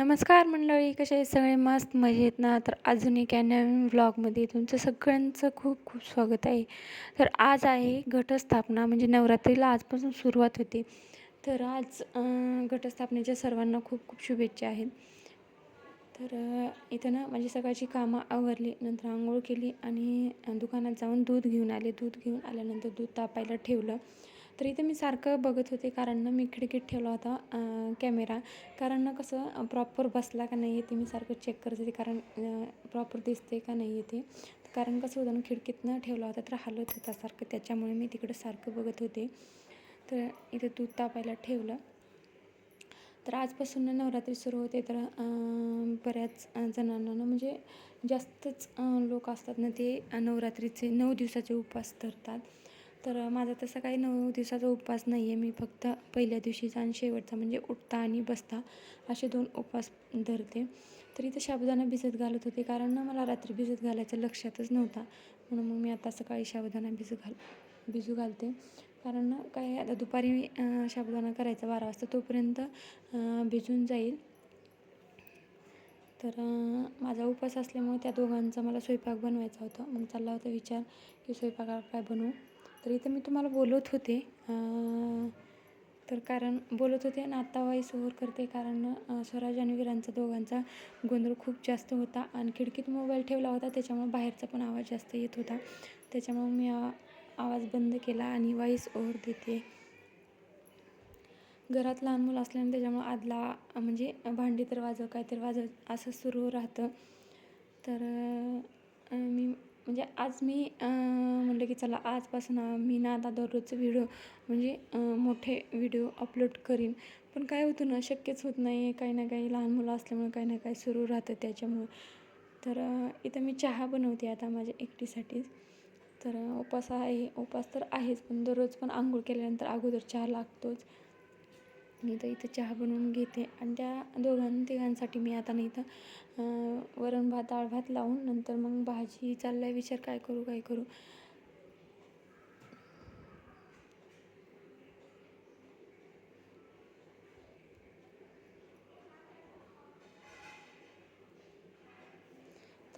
नमस्कार मंडळी कसे आहे सगळे? मस्त मजेत ना? तर अजून एका नवीन व्लॉगमध्ये तुमचं सगळ्यांचं खूप खूप स्वागत आहे. तर आज आहे घटस्थापना म्हणजे नवरात्रीला आजपासून सुरुवात होते. तर आज घटस्थापनेच्या सर्वांना खूप खूप शुभेच्छा आहेत. तर इथं ना माझी सकाळची कामं आवरली नंतर आंघोळ केली आणि दुकानात जाऊन दूध घेऊन आले. दूध घेऊन आल्यानंतर दूध तापायला ठेवलं. तर इथं मी सारखं बघत होते कारण ना मी खिडकीत ठेवला होता कॅमेरा. कारण ना कसं प्रॉपर बसला का नाही ते मी सारखं चेक करत होते कारण प्रॉपर दिसते का नाही येते. कारण कसं होतं ना खिडकीतनं ठेवला होता तर हलत होता सारखं त्याच्यामुळे मी तिकडं सारखं बघत होते. तर इथे दूध तापायला ठेवलं. तर आजपासून ना नवरात्री सुरू होते तर बऱ्याच जणांना ना म्हणजे जास्तच लोक असतात ना ते नवरात्रीचे नऊ दिवसाचे उपवास धरतात. तर माझा तसा काही नऊ दिवसाचा उपवास नाही आहे. मी फक्त पहिल्या दिवशीचा आणि शेवटचा म्हणजे उठता आणि बसता असे दोन उपवास धरते. तर इथं साबुदाणा भिजत घालत होते कारण ना मला रात्री भिजत घालायचं लक्षातच नव्हता. म्हणून मग मी आता सकाळी साबुदाणा भिजत घाल भिजू घालते. कारण ना काय आता दुपारी मी साबुदाणा करायचा बारा वाजता तोपर्यंत भिजून जाईल. तर माझा उपवास असल्यामुळे त्या दोघांचा मला स्वयंपाक बनवायचा होता. मग चालला होता विचार की स्वयंपाकाला काय बनवू? तर इथं मी तुम्हाला बोलत होते. तर कारण बोलत होते आणि आत्ता वाईस ओव्हर करते कारण स्वराज आणि वीरांचा दोघांचा गोंधळ खूप जास्त होता. आणि खिडकीत मोबाईल ठेवला होता त्याच्यामुळे बाहेरचा पण आवाज जास्त येत होता. त्याच्यामुळे मी आवाज बंद केला आणि वाईस ओव्हर देते. घरात लहान मुलं असल्याने त्याच्यामुळे आदला म्हणजे भांडी तर वाजव काय तर वाजव असं सुरू राहतं. तर मी म्हणजे आज मी म्हणलं की चला आजपासून मी ना आता दररोजचे व्हिडिओ म्हणजे मोठे व्हिडिओ अपलोड करीन. पण काय होतं ना शक्यच होत नाही. काही ना काही लहान मुलं असल्यामुळे काही ना काही सुरू राहतं त्याच्यामुळे. तर इथं मी चहा बनवते आता माझ्या एकटीसाठीच तर उपास आहे उपास तर आहेच. पण दररोज पण आंघोळ केल्यानंतर अगोदर चहा लागतोच. मी तर इथं चहा बनवून घेते. आणि त्या दोघां तिघांसाठी मी आता नाही इथं वरण भात डाळ भात लावून नंतर मग भाजी चाललाय. विचार काय करू काय करू?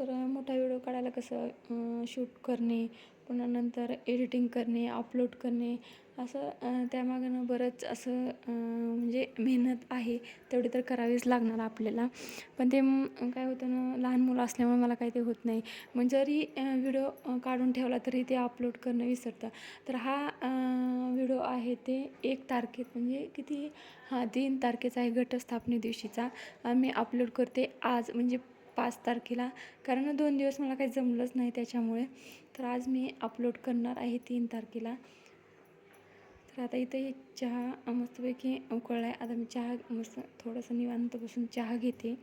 तर मोठा व्हिडिओ काढायला कसं शूट करणे पुन्हा नंतर एडिटिंग करणे अपलोड करणे असं त्यामागनं बरंच असं म्हणजे मेहनत आहे तेवढी तर करावीच लागणार आपल्याला. पण ते काय होतं ना लहान मुलं असल्यामुळे मला काही ते होत नाही. मग जरी व्हिडिओ काढून ठेवला तरी ते अपलोड करणं विसरतं तर हा व्हिडिओ आहे ते एक तारखेत म्हणजे किती हां तीन तारखेचा आहे घटस्थापने दिवशीचा मी अपलोड करते आज म्हणजे पाच तारखेला. कारण दोन दिवस मला काही जमलंच नाही त्याच्यामुळे. तर आज मी अपलोड करणार आहे तीन तारखेला. तर आता इथे चहा मस्तपैकी उकळला आहे आता मी चहा मस्त थोडंसं निवांत बसून चहा घेते.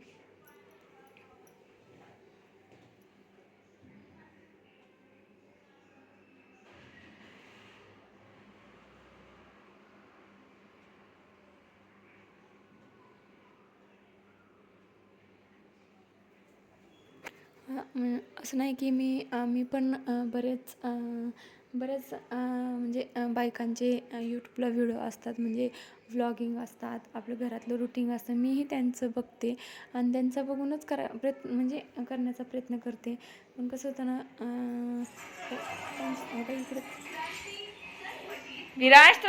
असं असं नाही की मी मी पण बरेच बरेच म्हणजे बायकांचे यूट्यूबला व्हिडिओ असतात म्हणजे व्लॉगिंग असतात आपलं घरातलं रुटीन असतं मीही त्यांचं बघते आणि त्यांचं बघूनच करा प्रयत्न म्हणजे करण्याचा प्रयत्न करते. पण कसं होतं ना अ, इकडे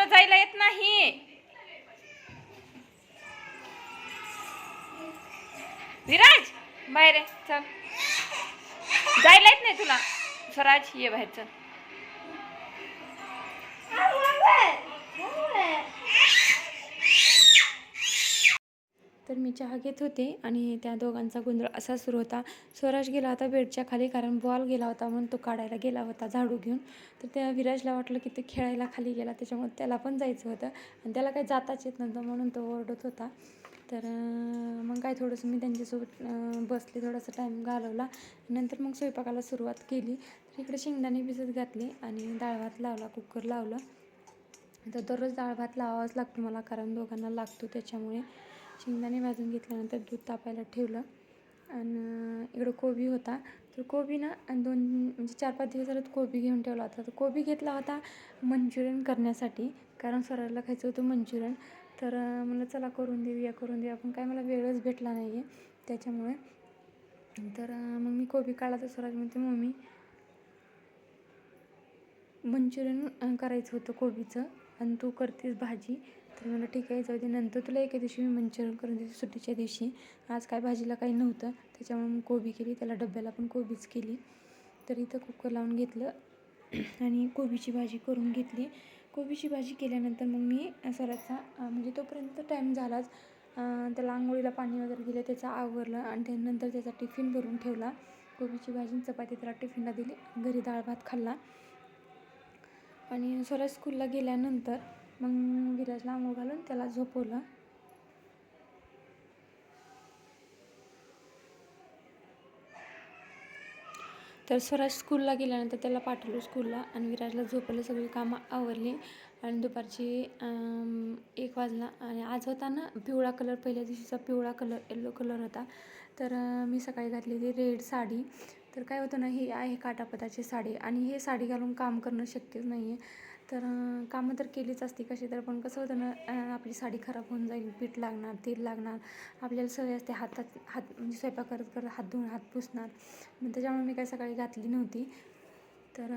जायला येत नाही. विराज बाहेर चल. जायला येत नाही तुला? स्वराज ये बाहेर चल. तर मी चहा घेत होते आणि त्या दोघांचा गोंधळ असा सुरू होता. स्वराज गेला होता बेडच्या खाली कारण बॉल गेला होता म्हणून तो काढायला गेला होता झाडू घेऊन. तर त्या विराजला वाटलं की ते खेळायला खाली गेला त्याच्यामुळे त्याला पण जायचं होतं आणि त्याला काही जाताच येत नव्हतं म्हणून तो ओरडत होता. तर मग काय थोडंसं मी त्यांच्यासोबत बसले थोडासा टाईम घालवला. नंतर मग स्वयंपाकाला सुरुवात केली. तर इकडे शेंगदाणे भिजत घातले आणि डाळ भात लावला कुकर लावलं. तर दररोज डाळ भात लावावाच लागतो मला कारण दोघांना लागतो त्याच्यामुळे. शेंगदाणे भाजून घेतल्यानंतर दूध तापायला ठेवलं. आणि इकडं कोबी होता. तर कोबी ना दोन म्हणजे चार पाच दिवस झालं कोबी घेऊन ठेवला होता. तर कोबी घेतला होता मंचुरियन करण्यासाठी कारण सराला खायचं होतं मंचुरियन. तर म्हणलं चला करून देऊया करून देऊया. पण काय मला वेळच भेटला नाही आहे त्याच्यामुळे. तर मग मी कोबी काढला तर स्वराज म्हणते मम्मी मंचुरियन करायचं होतं कोबीचं आणि तू करतेस भाजी. तर मला ठीक आहे जाऊ दे. नंतर तुला एका दिवशी मी मंचुरियन करून देते सुट्टीच्या दिवशी. आज काय भाजीला काही नव्हतं. त्याच्यामुळे मग कोबी केली. त्याला डब्याला पण कोबीच केली. तर इथं कुकर लावून घेतलं. आणि कोबीची भाजी करून घेतली. कोबीची भाजी केल्यानंतर मग मी सराचा म्हणजे तोपर्यंत टाईम झालाच. त्याला आंघोळीला पाणी वगैरे दिलं त्याचा आवरलं आणि त्यानंतर त्याचा टिफिन भरून ठेवला. कोबीची भाजी चपाती त्याला टिफिनला दिली. घरी डाळ भात खाल्ला. आणि स्वराज स्कूलला गेल्यानंतर मग विराजला आंघोळ घालून त्याला झोपवलं. तर स्वराज स्कूलला गेल्यानंतर त्याला पाठवलं स्कूलला आणि विराजला झोपवलं सगळी कामं आवरली. आणि दुपारची एक वाजला आणि आज होता ना पिवळा कलर पहिल्या दिवशीचा पिवळा कलर येल्लो कलर होता. तर मी सकाळी घातलेली रेड साडी. तर काय होतं ना ही आहे काटापताची साडी आणि हे साडी घालून काम करणं शक्यच नाही आहे तर कामं तर केलीच असती कशी तर पण कसं होतं ना आपली साडी खराब होऊन जाईल पीठ लागणार तेल लागणार आपल्याला सवय असते हातात हात म्हणजे स्वयंपाक करत करत हात धुवून हात पुसणार. मग त्याच्यामुळे मी काय सकाळी घातली नव्हती. तर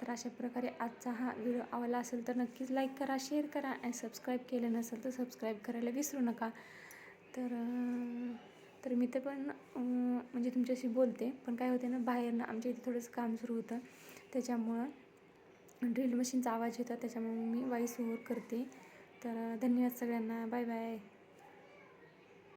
तर अशा प्रकारे आजचा हा व्हिडिओ आवडला असेल तर नक्कीच लाईक करा शेअर करा आणि सबस्क्राईब केलं नसेल तर सबस्क्राईब करायला विसरू नका. तर तर मी ते पण म्हणजे तुमच्याशी बोलते पण काय होते ना बाहेर ना आमच्या इथे थोडंसं काम सुरू होतं. त्याच्यामुळं ड्रिल मशीनचा आवाज येतो त्याच्यामुळे मी वाईस ओव्हर करते. तर धन्यवाद सगळ्यांना. Bye bye